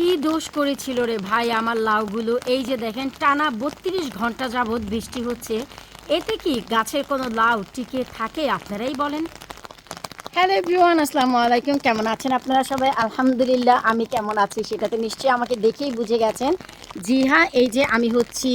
কি দোষ করেছিল রে ভাই আমার লাউগুলো? এই যে দেখেন, টানা বত্রিশ ঘণ্টা যাবৎ বৃষ্টি হচ্ছে। এতে কি গাছের কোনো লাউ টিকে থাকে, আপনারাই বলেন। হ্যালো এভরিওয়ান, আসসালামু আলাইকুম। কেমন আছেন আপনারা সবাই? আলহামদুলিল্লাহ, আমি কেমন আছি সেটাতে নিশ্চয়ই আমাকে দেখেই বুঝে গেছেন। জি হ্যাঁ এই যে আমি হচ্ছি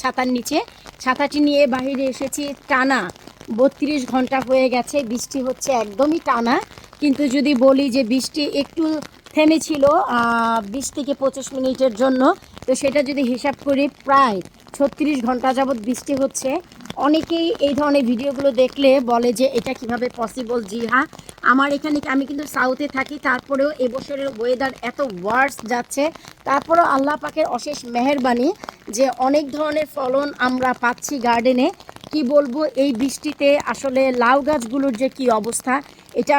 ছাতার নিচে। ছাতাটি নিয়ে বাইরে এসেছি, টানা বত্রিশ ঘণ্টা হয়ে গেছে, বৃষ্টি হচ্ছে একদমই টানা। কিন্তু যদি বলি যে বৃষ্টি একটু থেমেছিল বিশ থেকে পঁচিশ মিনিটের জন্য। তো সেটা যদি হিসাব করি, প্রায় ছত্রিশ ঘণ্টা যাবৎ বৃষ্টি হচ্ছে। অনেকেই এই ধরনের ভিডিওগুলো দেখলে বলে যে, এটা কীভাবে পসিবল জি হ্যাঁ আমার এখানে আমি কিন্তু সাউথে থাকি, তারপরেও এবছরের ওয়েদার এত ওয়ার্স যাচ্ছে। তারপরেও আল্লাহ পাকের অশেষ মেহেরবানি যে, অনেক ধরনের ফলন আমরা পাচ্ছি গার্ডেনে কি বলব, এই বৃষ্টিতে আসলে লাউ গাছগুলোর যে কি অবস্থা এটা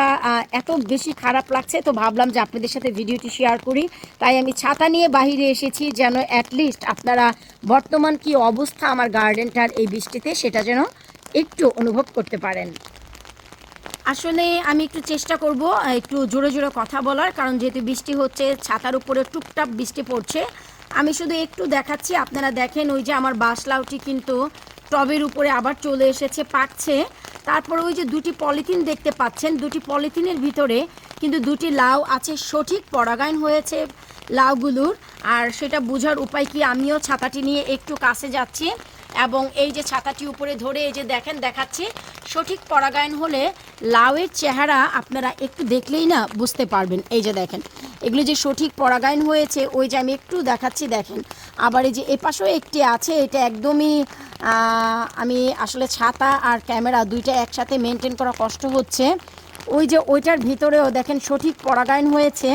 এত বেশি খারাপ লাগছে, তো ভাবলাম যে আপনাদের সাথে ভিডিওটি শেয়ার করি। তাই আমি ছাতা নিয়ে বাইরে এসেছি যেন অ্যাটলিস্ট আপনারা বর্তমান কি অবস্থা আমার গার্ডেনটার এই বৃষ্টিতে সেটা যেন একটু অনুভব করতে পারেন। আসলে আমি একটু চেষ্টা করব, একটু জোরে জোরে কথা বলার, কারণ যেহেতু বৃষ্টি হচ্ছে, ছাতার উপরে টুপটাপ বৃষ্টি পড়ছে। আমি শুধু একটু দেখাচ্ছি, আপনারা দেখেন ওই যে আমার বাসলাউটি কিন্তু টবের উপরে আবার চলে এসেছে, পাকছে। তারপরে ওই যে দুটি পলিথিন দেখতে পাচ্ছেন। দুটি পলিথিনের ভিতরে কিন্তু দুটি লাউ আছে। সঠিক পরাগায়ন হয়েছে লাউগুলোর। আর সেটা বোঝার উপায় কি? আমিও ছাতাটি নিয়ে একটু কাছে যাচ্ছি। এবং এই যে ছাতাটি উপরে ধরে এই যে দেখেন, দেখাচ্ছি, সঠিক পরাগায়ন হলে লাউয়ের চেহারা আপনারা একটু দেখলেই না বুঝতে পারবেন। এই যে দেখেন, এগুলো যে সঠিক পরাগায়ন হয়েছে, ওই যে আমি একটু দেখাচ্ছি, দেখেন। আবার এই যে এপাশেও একটি আছে, এটা একদমই আমি আসলে ছাতা আর ক্যামেরা দুইটা একসাথে মেনটেন করা কষ্ট হচ্ছে। ওই যে ওইটার ভিতরেও দেখেন, সঠিক পরাগায়ন হয়েছে।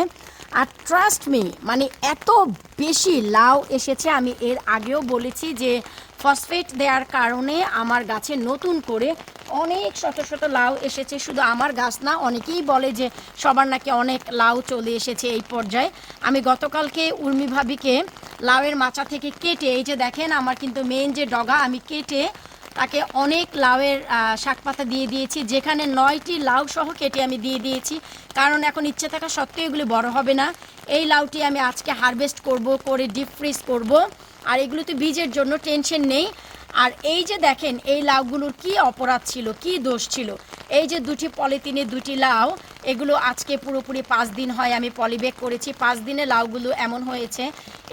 আর ট্রাস্ট মি মানে এত বেশি লাউ এসেছে, আমি এর আগেও বলেছি যে ফসফেট দেওয়ার কারণে আমার গাছে নতুন করে অনেক শত শত লাউ এসেছে। শুধু আমার গাছ না, অনেকেই বলে যে সবার নাকি অনেক লাউ চলে এসেছে এই পর্যায়ে। আমি গতকালকে উর্মি ভাবিকে লাউয়ের মাচা থেকে কেটে, এই যে দেখেন আমার কিন্তু মেন যে ডগা, আমি কেটে তাকে অনেক লাউয়ের শাকপাতা দিয়ে দিয়েছি। যেখানে নয়টি লাউ সহ কেটে আমি দিয়ে দিয়েছি। কারণ এখন ইচ্ছে থাকা সত্ত্বেও এগুলি বড় হবে না। এই লাউটি আমি আজকে হারভেস্ট করব, করে ডিপ ফ্রিজ করব। আর এগুলোতে বীজের জন্য টেনশন নেই। আর এই যে দেখেন, এই লাউগুলোর কি অপরাধ ছিল, কি দোষ ছিল? এই যে দুটি পলিথিনে দুটি লাউ, এগুলো আজকে পুরোপুরি পাঁচ দিন হয়, আমি পলিব্যাগ করেছি। পাঁচ দিনে লাউগুলো এমন হয়েছে,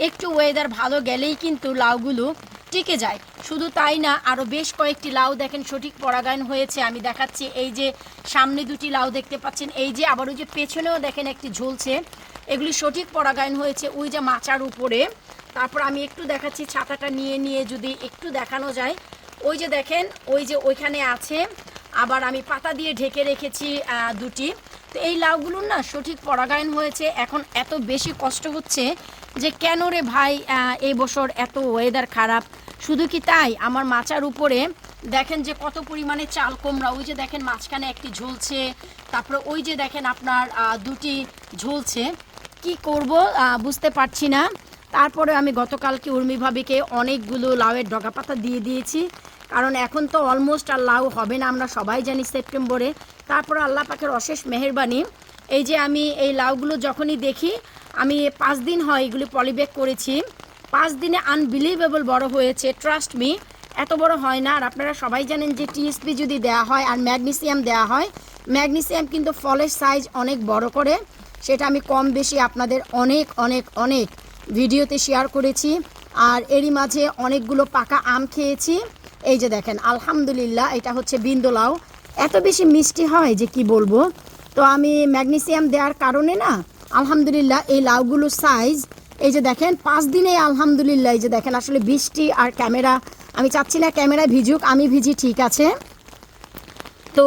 একটু ওয়েদার ভালো গেলেই কিন্তু লাউগুলো টিকে যায়। শুধু তাই না আরও বেশ কয়েকটি লাউ দেখেন, সঠিক পরাগায়ন হয়েছে। আমি দেখাচ্ছি এই যে সামনে দুটি লাউ দেখতে পাচ্ছেন। এই যে আবার ওই যে পেছনেও দেখেন একটি ঝুলছে। এগুলি সঠিক পরাগায়ন হয়েছে ওই যে মাচার উপরে। তারপর আমি একটু দেখাচ্ছি, ছাতাটা নিয়ে নিয়ে যদি একটু দেখানো যায়। ওই যে দেখেন, ওই যে ওইখানে আছে। আবার আমি পাতা দিয়ে ঢেকে রেখেছি দুটি। তো এই লাউগুলোর না সঠিক পরাগায়ন হয়েছে। এখন এত বেশি কষ্ট হচ্ছে যে কেন রে ভাই এই বছর এত ওয়েদার খারাপ? শুধু কি তাই? আমার মাচার উপরে দেখেন যে কত পরিমাণে চাল কুমড়া, ওই যে দেখেন মাঝখানে একটি ঝুলছে, তারপরে ওই যে দেখেন আপনার দুটি ঝুলছে। কি করব বুঝতে পারছি না। তারপরে আমি গতকালকে উর্মি ভাবিকে অনেকগুলো লাউয়ের ডগা পাতা দিয়ে দিয়েছি, কারণ এখন তো অলমোস্ট আর লাউ হবে না, আমরা সবাই জানি সেপ্টেম্বরে। তারপর আল্লাহ পাখের অশেষ মেহেরবানি, এই যে আমি এই লাউগুলো যখনই দেখি আমি পাঁচ দিন হয় এগুলি পলিব্যাগ করেছি। পাঁচ দিনে আনবিলিভেবল বড় হয়েছে ট্রাস্ট মি এত বড় হয় না। আর আপনারা সবাই জানেন যে টিএসপি যদি দেওয়া হয় আর ম্যাগনেসিয়াম দেওয়া হয় ম্যাগনেসিয়াম কিন্তু ফলের সাইজ অনেক বড় করে। সেটা আমি কম বেশি আপনাদের অনেক অনেক অনেক ভিডিওতে শেয়ার করেছি। আর এরই মাঝে অনেকগুলো পাকা আম খেয়েছি। এই যে দেখেন, আলহামদুলিল্লাহ, এটা হচ্ছে বিন্দুলাও। এত বেশি মিষ্টি হয় যে কি বলব? তো আমি ম্যাগনেসিয়াম দেওয়ার কারণে না আলহামদুলিল্লাহ, এই লাউগুলোর সাইজ এই যে দেখেন, পাঁচ দিনে আলহামদুলিল্লাহ, এই যে দেখেন, আসলে বৃষ্টি আর ক্যামেরা আমি চাচ্ছি না ক্যামেরায় ভিজুক, আমি ভিজি, ঠিক আছে? তো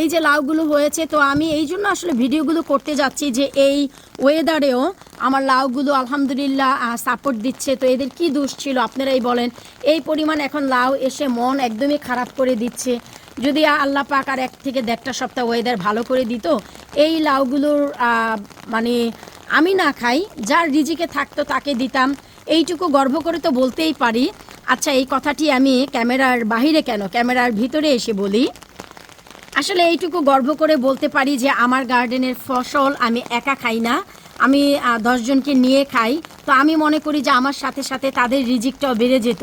এই যে লাউগুলো হয়েছে, তো আমি এই জন্য আসলে ভিডিওগুলো করতে যাচ্ছি যে এই ওয়েদারেও আমার লাউগুলো আলহামদুলিল্লাহ সাপোর্ট দিচ্ছে। তো এদের কি দোষ ছিল, আপনারাই বলেন। এই পরিমাণ এখন লাউ এসে মন একদমই খারাপ করে দিচ্ছে। যদি আল্লাহ পাক আর এক থেকে দেড়টা সপ্তাহ ওয়েদার ভালো করে দিত, এই লাউগুলোর মানে আমি না খাই, যার রিজিকে থাকতো তাকে দিতাম। এইটুকু গর্ব করে তো বলতেই পারি। আচ্ছা এই কথাটি আমি ক্যামেরার বাহিরে কেন? ক্যামেরার ভিতরে এসে বলি। আসলে এইটুকু গর্ব করে বলতে পারি যে আমার গার্ডেনের ফসল আমি একা খাই না। আমি দশজনকে নিয়ে খাই। তো আমি মনে করি যে আমার সাথে সাথে তাদের রিজিকটাও বেড়ে যেত।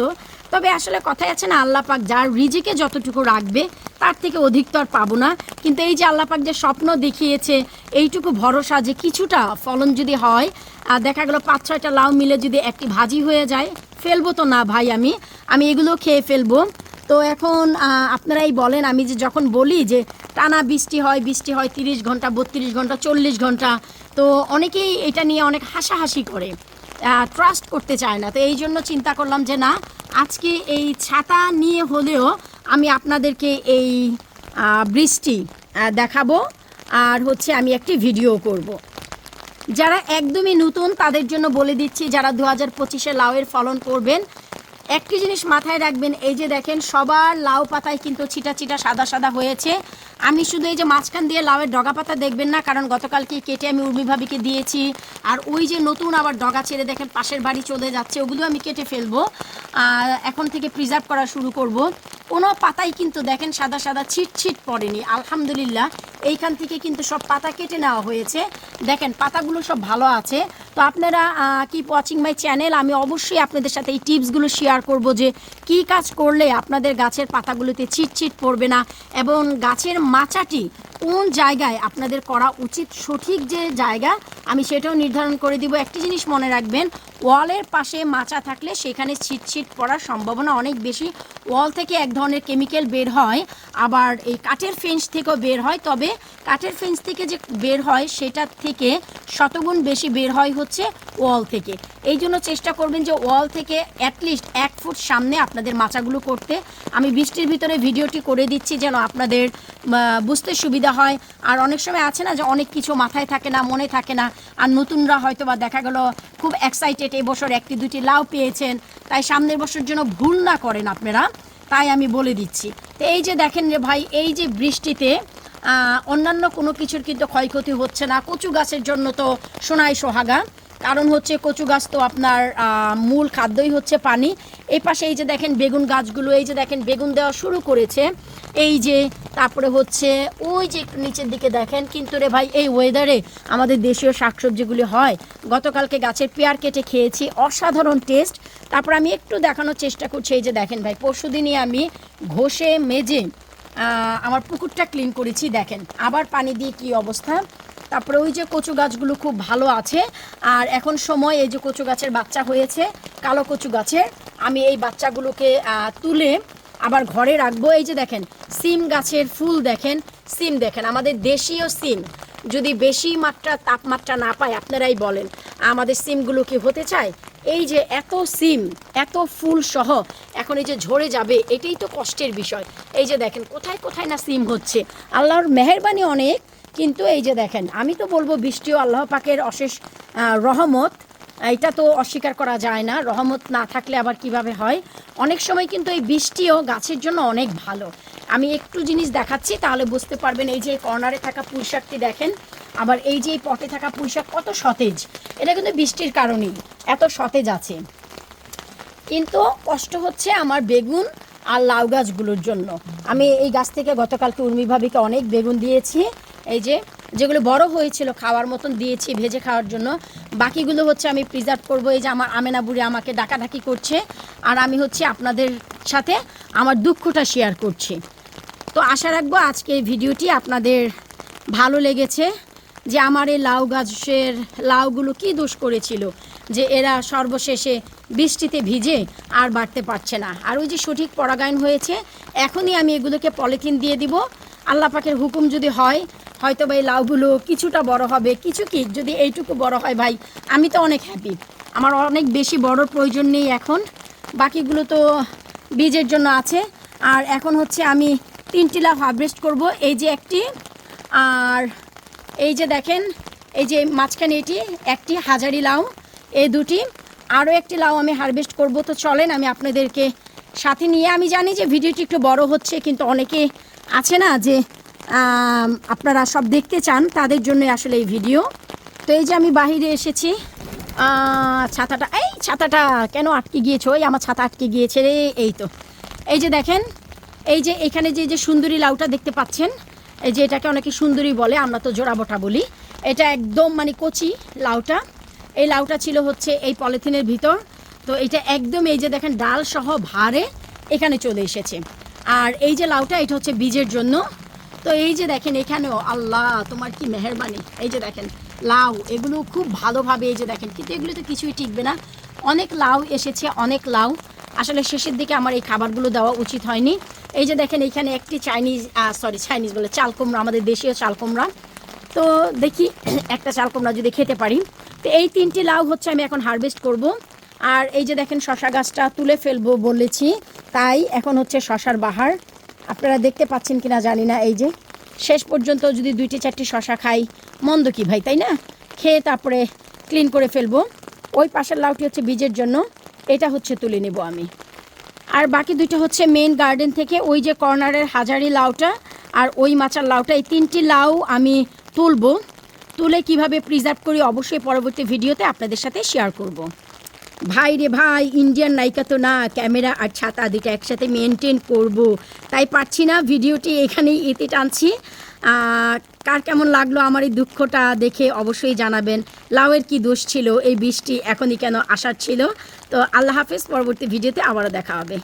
তবে আসলে কথাই আছে না, আল্লাহ পাক যার রিজিকে যতটুকু রাখবে তার থেকে অধিকতর পাবো না। কিন্তু এই যে আল্লাহ পাক যে স্বপ্ন দেখিয়েছে, এইটুকু ভরসা যে কিছুটা ফলন যদি হয় আর দেখা গেলো পাঁচ, ছয়টা লাউ মিলে যদি একটি ভাজি হয়ে যায়, ফেলব তো না ভাই আমি। আমি এগুলো খেয়ে ফেলব। তো এখন আপনারাই বলেন, আমি যে যখন বলি যে টানা বৃষ্টি হয় বৃষ্টি হয় তিরিশ ঘণ্টা, বত্রিশ ঘণ্টা, চল্লিশ ঘণ্টা, তো অনেকেই এটা নিয়ে অনেক হাসাহাসি করে ট্রাস্ট করতে চায় না। তো এই জন্য চিন্তা করলাম যে না, আজকে এই ছাতা নিয়ে হলেও আমি আপনাদেরকে এই বৃষ্টি দেখাবো আর হচ্ছে আমি একটি ভিডিও করব। যারা একদমই নতুন তাদের জন্য বলে দিচ্ছি, যারা দু হাজার পঁচিশে লাউয়ের ফলন করবেন, একটি জিনিস মাথায় রাখবেন, এই যে দেখেন সবার লাউ পাতায় কিন্তু ছিটা ছিটা সাদা সাদা হয়েছে। আমি শুধু এই যে মাঝখান দিয়ে লাউয়ের ডগা পাতা দেখবেন না, কারণ গতকালকে কেটে আমি উর্মিভাবিকে দিয়েছি, আর ওই যে নতুন আবার ডগা ছেড়ে দেখেন পাশের বাড়ি চলে যাচ্ছে, ওগুলো আমি কেটে ফেলব। এখন থেকে প্রিজার্ভ করা শুরু করব। কোনো পাতাই কিন্তু দেখেন সাদা সাদা ছিট ছিট পড়েনি। আলহামদুলিল্লাহ, এইখান থেকে কিন্তু সব পাতা কেটে নেওয়া হয়েছে। দেখেন, পাতাগুলো সব ভালো আছে। তো আপনারা কি ওয়াচিং মাই চ্যানেল আমি অবশ্যই আপনাদের সাথে এই টিপসগুলো শেয়ার করব যে কি কাজ করলে আপনাদের গাছের পাতাগুলোতে ছিট ছিট পড়বে না এবং গাছের মাচাটি কোন জায়গায় আপনাদের করা উচিত সঠিক যে জায়গা, আমি সেটাও নির্ধারণ করে দিব। একটি জিনিস মনে রাখবেন ওয়ালের পাশে মাচা থাকলে সেখানে ছিটছিট পড়ার সম্ভাবনা অনেক বেশি। ওয়াল থেকে এক ধরনের কেমিক্যাল বের হয়, আবার এই কাঠের ফেন্স থেকেও বের হয়। তবে কাঠের ফেন্স থেকে যে বের হয় সেটার থেকে শতগুণ বেশি বের হয় হচ্ছে ওয়াল থেকে। এই জন্য চেষ্টা করবেন যে ওয়াল থেকে অ্যাটলিস্ট এক ফুট সামনে আপনাদের মাচাগুলো করতে। আমি বৃষ্টির ভিতরে ভিডিওটি করে দিচ্ছি যেন আপনাদের বুঝতে সুবিধা হয়। আর অনেক সময় আছে না যে অনেক কিছু মাথায় থাকে না, মনে থাকে না। আর নতুনরা হয়তো বা দেখা গেল খুব এক্সাইটেড এবছর একটি দুটি লাউ পেয়েছেন। তাই সামনের বছর জন্য ভুল না করেন আপনারা, তাই আমি বলে দিচ্ছি। তো এই যে দেখেন রে ভাই, এই যে বৃষ্টিতে অন্যান্য কোনো কিছুর কিন্তু ক্ষয়ক্ষতি হচ্ছে না। কচু গাছের জন্য তো সোনাই সোহাগা। কারণ হচ্ছে কচু গাছ তো আপনার মূল খাদ্যই হচ্ছে পানি। এই পাশে এই যে দেখেন বেগুন গাছগুলো, এই যে দেখেন বেগুন দেওয়া শুরু করেছে। এই যে, তারপরে হচ্ছে ওই যে একটু নিচের দিকে দেখেন, কিন্তু রে ভাই, এই ওয়েদারে আমাদের দেশীয় শাকসবজিগুলি হয়। গতকালকে গাছের পেয়ার কেটে খেয়েছি, অসাধারণ টেস্ট তারপর আমি একটু দেখানোর চেষ্টা করছি, এই যে দেখেন ভাই পরশু দিনই আমি ঘষে মেজে আমার পুকুরটা ক্লিন করেছি, দেখেন। আবার পানি দিয়ে কি অবস্থা? তারপরে ওই যে কচু গাছগুলো খুব ভালো আছে। আর এখন সময় এই যে কচু গাছের বাচ্চা হয়েছে, কালো কচু গাছের। আমি এই বাচ্চাগুলোকে তুলে আবার ঘরে রাখব। এই যে দেখেন, সিম গাছের ফুল দেখেন, সিম দেখেন, আমাদের দেশীয় সিম। যদি বেশি মাত্রা তাপমাত্রা না পায়, আপনারাই বলেন, আমাদের সিমগুলো কি হতে চায়? এই যে এত সিম, এত ফুল সহ এখন এই যে ঝরে যাবে, এটাই তো কষ্টের বিষয়। এই যে দেখেন, কোথায় কোথায় না সিম হচ্ছে? আল্লাহর মেহরবানি অনেক কিন্তু এই যে দেখেন, আমি তো বলব বৃষ্টিও আল্লাহ পাকের অশেষ রহমত। এটা তো অস্বীকার করা যায় না, রহমত না থাকলে আবার কীভাবে হয়? অনেক সময় কিন্তু এই বৃষ্টিও গাছের জন্য অনেক ভালো। আমি একটু জিনিস দেখাচ্ছি, তাহলে বুঝতে পারবেন এই যে কর্নারে থাকা পুঁইশাকটি দেখেন, আবার এই যে এই পটে থাকা পুঁইশাক কত সতেজ। এটা কিন্তু বৃষ্টির কারণেই, এত সতেজ আছে। কিন্তু কষ্ট হচ্ছে আমার বেগুন আর লাউ গাছগুলোর জন্য। আমি এই গাছ থেকে গতকালকে উর্মি ভাবিকে অনেক বেগুন দিয়েছি এই যে, যেগুলো বড় হয়েছিল খাওয়ার মতন দিয়েছি ভেজে খাওয়ার জন্য, বাকিগুলো হচ্ছে আমি প্রিজার্ভ করব। এই যে আমার আমেনা বুড়ি আমাকে ডাকাডাকি করছে, আর আমি হচ্ছে আপনাদের সাথে আমার দুঃখটা শেয়ার করছি। তো আশা রাখব আজকে এই ভিডিওটি আপনাদের ভালো লেগেছে, যে আমার এই লাউ গাছের লাউগুলো কি দোষ করেছিল, যে এরা সর্বশেষে বৃষ্টিতে ভিজে আর বাড়তে পারছে না। আর ওই যে সঠিক পরাগায়ন হয়েছে, এখনই আমি এগুলোকে পলিথিন দিয়ে দিব। আল্লাহ পাকের হুকুম যদি হয় হয়তো বা এই লাউগুলো কিছুটা বড় হবে। কিছু কি? যদি এইটুকু বড় হয় ভাই, আমি তো অনেক হ্যাপি আমার অনেক বেশি বড় প্রয়োজন নেই এখন। বাকিগুলো তো বীজের জন্য আছে। আর এখন হচ্ছে আমি তিনটি লাউ হারভেস্ট করব। এই যে একটি, আর এই যে দেখেন, এই যে মাঝখানে এটি, একটি হাজারি লাউ এই দুটি। আরও একটি লাউ আমি হারভেস্ট করব। তো চলেন আমি আপনাদেরকে সাথে নিয়ে, আমি জানি যে ভিডিওটি একটু বড় হচ্ছে, কিন্তু অনেকে আছে না যে আপনারা সব দেখতে চান তাদের জন্য আসলে এই ভিডিও। তো এই যে আমি বাহিরে এসেছি ছাতাটা, এই ছাতাটা কেন আটকে গিয়েছে? ওই আমার ছাতা আটকে গিয়েছে রে, এই তো। এই যে দেখেন, এই যে এখানে যে যে সুন্দরী লাউটা দেখতে পাচ্ছেন, এই যে এটাকে অনেকে সুন্দরী বলে, আমরা তো জোড়াবোটা বলি। এটা একদম মানে কচি লাউটা। এই লাউটা ছিল হচ্ছে এই পলিথিনের ভিতর। তো এটা একদম এই যে দেখেন ডাল সহ ভারে এখানে চলে এসেছে। আর এই যে লাউটা, এটা হচ্ছে বীজের জন্য। তো এই যে দেখেন এখানেও, আল্লাহ, তোমার কি মেহরবানি? এই যে দেখেন, লাউ, এগুলো খুব ভালোভাবে এই যে দেখেন, কিন্তু এগুলো তো কিছুই টিকবে না। অনেক লাউ এসেছে, অনেক লাউ। আসলে শেষের দিকে আমার এই খাবারগুলো দেওয়া উচিত হয়নি। এই যে দেখেন, এখানে একটি চাইনিজ সরি চাইনিজ বলে, চাল কুমড়া, আমাদের দেশীয় চাল কুমড়া। তো দেখি, একটা চাল কুমড়া যদি খেতে পারি। তো এই তিনটি লাউ হচ্ছে আমি এখন হারভেস্ট করব। আর এই যে দেখেন, শশা গাছটা তুলে ফেলব বলেছি। তাই এখন হচ্ছে শশার বাহার। আপনারা দেখতে পাচ্ছেন কিনা জানি না, এই যে শেষ পর্যন্ত যদি দুইটি, চারটি শশা খাই, মন্দ কি ভাই, তাই না? খেয়ে তারপরে ক্লিন করে ফেলব। ওই পাশের লাউটি হচ্ছে বীজের জন্য, এটা হচ্ছে তুলে নেব আমি। আর বাকি দুইটা হচ্ছে মেন গার্ডেন থেকে ওই যে কর্নারের হাজারি লাউটা আর ওই মাচার লাউটা, এই তিনটি লাউ আমি তুলবো। তুলে কীভাবে প্রিজার্ভ করি অবশ্যই পরবর্তী ভিডিওতে আপনাদের সাথে শেয়ার করব। ভাই রে ভাই ইন্ডিয়ান নায়িকা তো না, ক্যামেরা আর ছাতা দুটো একসাথে মেনটেন করব। তাই পারছি না, ভিডিওটি এখানেই এতে টানছি। কার কেমন লাগল আমার এই দুঃখটা দেখে অবশ্যই জানাবেন। লাউয়ের কি দোষ ছিল, এই বৃষ্টি এখনই কেন আসার ছিল? তো আল্লাহ হাফেজ, পরবর্তী ভিডিওতে আবারও দেখা হবে।